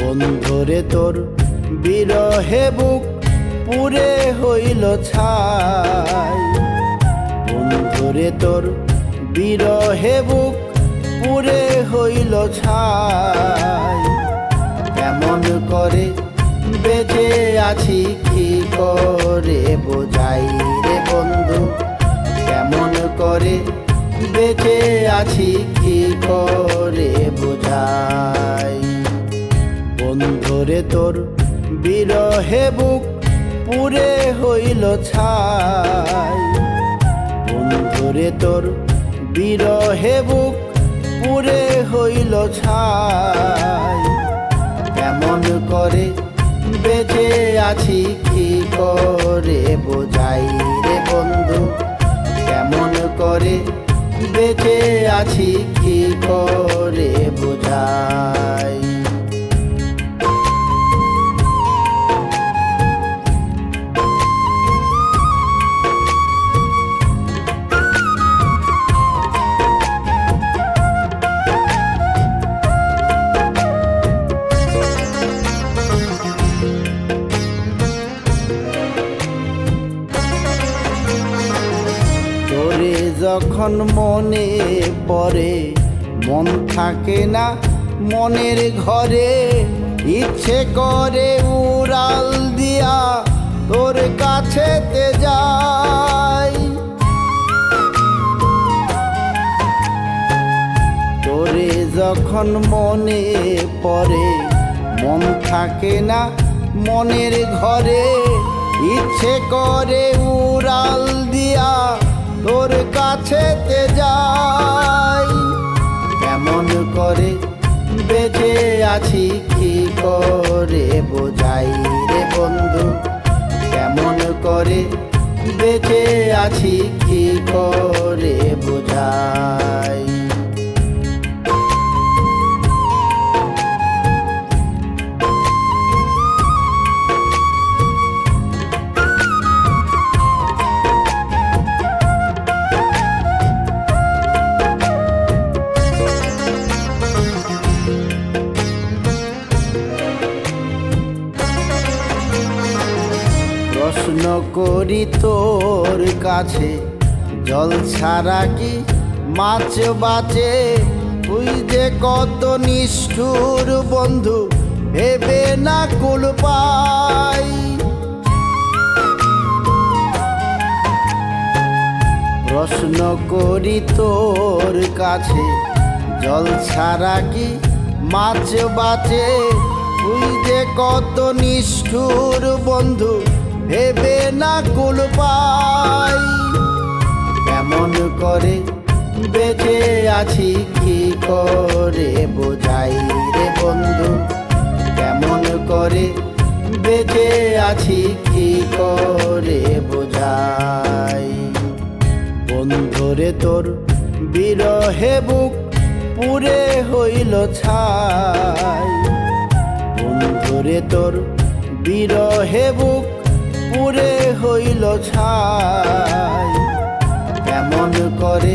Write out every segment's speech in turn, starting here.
বন্ধুরে তোর বিরহে বুক পুরে হইল ছাই। বন্ধুরে তোর বিরহে বুক পুরে হইল ছাই। কেমন করে বেঁচে আছি, কি করে বোঝাই রে বন্ধু? কেমন করে বেঁচে আছি, কি করে বোঝাই? বন্ধুরে তোর বিরহে বুক পুরে হইল ছাই। বন্ধুরে তোর বিরহে বুক পুরে হইল ছাই। কেমন করে বেঁচে আছি, কি করে বোঝাই রে বন্ধু? কেমন করে বেঁচে আছি, কি করে বোঝাই? যখন মনে পড়ে, মন থাকে না মনের ঘরে, ইচ্ছে করে উড়াল দিয়া তোর কাছেতে যাই। তোরে যখন মনে পড়ে, মন থাকে না মনের ঘরে, ইচ্ছে করে উড়াল দিয়া তোর কাছেতে যাই। কেমন করে বেঁচে আছি, কি করে বোঝাই রে বন্ধু? কেমন করে বেঁচে আছি, কি করে বোঝাই? প্রশ্ন করি তোর কাছে, জল ছাড়া কি মাছ বাঁচে? তুই যে কত নিষ্ঠুর বন্ধু, ভেবে না কুল পাই। প্রশ্ন করি তোর কাছে, জল ছাড়া কি মাছ বাঁচে? তুই যে কত নিষ্ঠুর বন্ধু ভেবে না কুল পাই। কেমন করে বেঁচে আছি, কি করে বোঝাই রে বন্ধু? কেমন করে বেঁচে আছি, কি করে বোঝাই? বন্ধুরে তোর বিরহে বুক পুরে হইল ছাই। বন্ধুরে তোর বিরহে বুক পুরে হইল ছাই। কেমন করে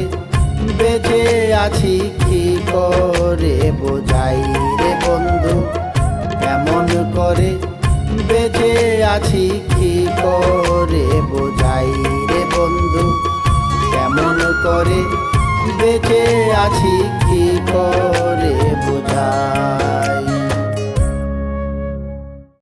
বেঁচে আছি, কি করে বোঝাই রে বন্ধু? কেমন করে বেঁচে আছি, কি করে বোঝাই রে বন্ধু? কেমন করে বেঁচে আছি, কি করে বোঝাই